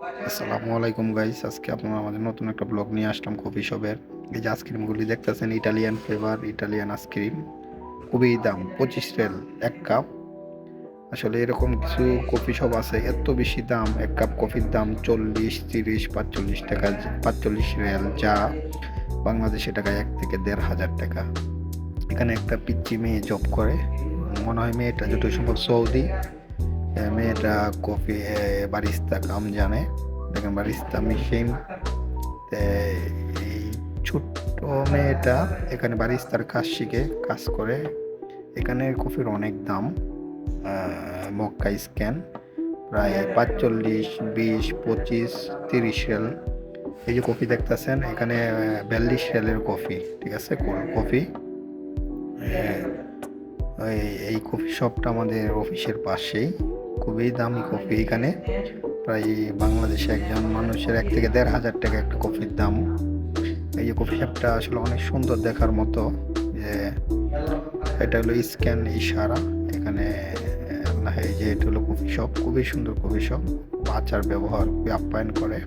আসসালামু আলাইকুম গাইস আজকে আপনারা আমাদের নতুন একটা ব্লগ নিয়ে আসলাম কফি শপের এই যে আইসক্রিমগুলি দেখতেছেন ইটালিয়ান ফ্লেভার ইটালিয়ান আইসক্রিম খুবই দাম, পঁচিশ রেল, এক কাপ আসলে এরকম কিছু কফি শপ আছে, এত বেশি দাম, এক কাপ কফির দাম চল্লিশ, তিরিশ, পাঁচচল্লিশ টাকা, পাঁচচল্লিশ রেল যা বাংলাদেশি টাকায় এক থেকে দেড় হাজার টাকা। এখানে একটা পিচ্চি মেয়ে জব করে, মনে হয় মেয়েটা যত সম্ভব সৌদি। মেয়েটা কফি বারিস্তা কাম জানে। দেখেন, বারিস্তা মেশিন। এই ছোট্ট মেয়েটা এখানে বারিস্তার কাজ শিখে, কাজ করে। এখানে কফির অনেক দাম মক্কা স্ক্যান। প্রায় পাঁচচল্লিশ, বিশ, পঁচিশ, তিরিশ রেল এই যে কফি দেখতেছেন, এখানে বিয়াল্লিশ রেলের কফি ঠিক আছে? কফি এই কফি শপটা আমাদের অফিসের পাশেই। খুবই দামি কফি এখানে। প্রায় বাংলাদেশে একজন মানুষের এক থেকে দেড় হাজার টাকা একটা কফির দাম। এই যে কফি শপটা আসলে অনেক সুন্দর দেখার মতো। যে এটা হলো স্ক্যান ইশারা। এখানে এই যে এটা হলো কফি শপ খুবই সুন্দর কফি শপ আচার ব্যবহার আপ্যায়ন করে।